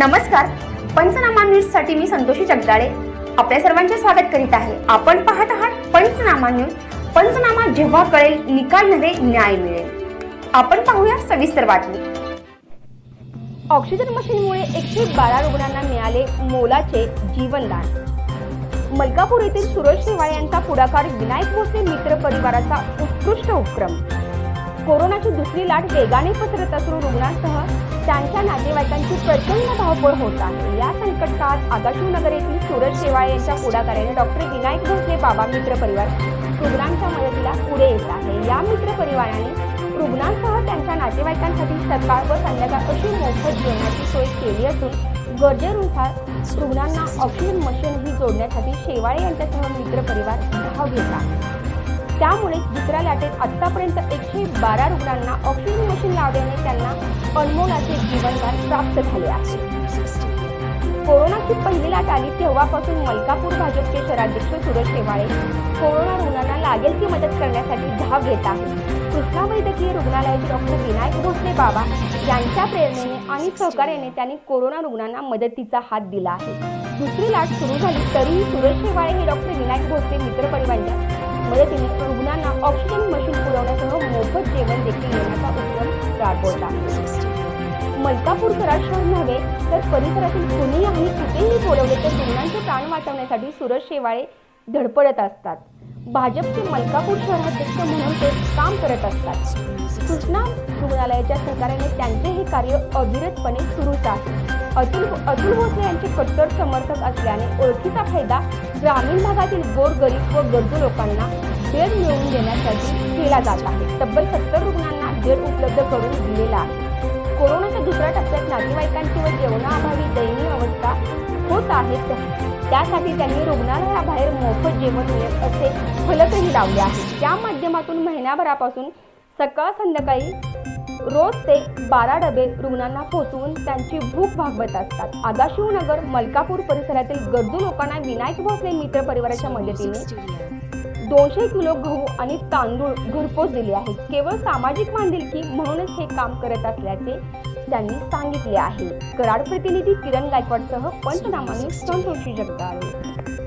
नमस्कार. पंचनामा न्यूजसाठी मी संतोषी जगदाळे. आपल्या सर्वांचे स्वागत करीत आहे. आपण पाहत आहात पंचनामा न्यूज. पंचनामा जेव्हा कळेल निकाल नव्हे न्याय मिळेल. आपण पाहूया सविस्तर बातमी. ऑक्सिजन मशीनमुळे एकशे बारा रुग्णांना मिळाले मोलाचे जीवनदान. मलकापूर येथील सुरज शेवाळे यांचा पुढाकार विनायक भोसले मित्र परिवाराचा उत्कृष्ट उपक्रम. कोरोनाची दुसरी लाट वेगाने पसरत असून रुग्णांसह त्यांच्या नातेवाईकांची प्रचंड धावपळ होत आहे. या संकट काळात आगाशिवनगर येथील सूरज शेवाळे यांच्या पुढाकाराने डॉक्टर विनायक भोसले बाबा मित्र परिवार रुग्णांच्या मदतीला पुढे येत आहे. या मित्र परिवाराने रुग्णांसह त्यांच्या नातेवाईकांसाठी सकाळ व संध्याकाळ अशी मोफत जेवणाची सोय केली असून गरजेनुसार रुग्णांना ऑक्सिजन मशीनही जोडण्यासाठी शेवाळे यांच्यासह मित्र परिवार धाव घेत त्यामुळे दुसऱ्या लाटेत आतापर्यंत एकशे बारा रुग्णांना ऑक्सिजन मशीन लावल्याने त्यांना अनमोलाचे जीवनदान प्राप्त झाले आहे. कोरोनाची पहिली लाट आली तेव्हापासून मलकापूर भाजपचे शहराध्यक्ष सुरेश शेवाळे कोरोना रुग्णांना लागेल ती मदत करण्यासाठी धाव घेत आहेत. कृष्णा वैद्यकीय रुग्णालयाचे डॉक्टर विनायक भोसले बाबा यांच्या प्रेरणेने आणि सहकार्याने त्यांनी कोरोना रुग्णांना मदतीचा हात दिला आहे. दुसरी लाट सुरू झाली तरीही सुरेश शेवाळे हे डॉक्टर विनायक भोसले मित्रपरिवारांच्या मदतीने रुग्णांना ऑक्सिजन मशीन पुरवण्यासह मोफत जेवण देखील देण्याचा उपक्रम राबवला मलकापूर शहर नव्हे तर परिसरातील आणि कुठेही बोलवले तर रुग्णांचे प्राण वाचवण्यासाठी सुरज शेवाळे धडपडत असतात. भाजपचे मलकापूर शहराध्यक्ष म्हणून ते काम करत असतात. कृष्णा रुग्णालयाच्या सहकार्याने त्यांचे हे कार्य अविरतपणे सुरूच आहे. अतुल हो- अतुल भोसले यांचे कट्टर समर्थक असल्याने ओळखीचा फायदा ग्रामीण भागातील गोरगरीब व गरजू लोकांना बेड मिळवून देण्यासाठी केला जात आहे. तब्बल सत्तर रुग्णांना बेड उपलब्ध करून दिलेला आहे. कोरोनाच्या दुसऱ्या टप्प्यात नातेवाईकांची व जेवणाअभावी दयनीय अवस्था आहेत त्यासाठी त्यांनी रुग्णालयाबाहेर मोफत जेवण मिळेल असे फलकही लावले आहेत. त्या माध्यमातून महिन्याभरापासून सकाळ संध्याकाळी रोज ते बारा डबे रुग्णांना पोहोचवून त्यांची भूक भागवत असतात. आगाशिवनगर मलकापूर परिसरातील गरजू लोकांना विनायक भोसले मित्र परिवाराच्या मदतीने दोनशे किलो गहू आणि तांदूळ घरपोच दिले आहेत. केवळ सामाजिक बांधिलकी म्हणूनच हे काम करत असल्याचे त्यांनी सांगितले आहे. कराड प्रतिनिधी किरण गायकवाडसह पंचनामा न्यूज संतोषी जगदाळे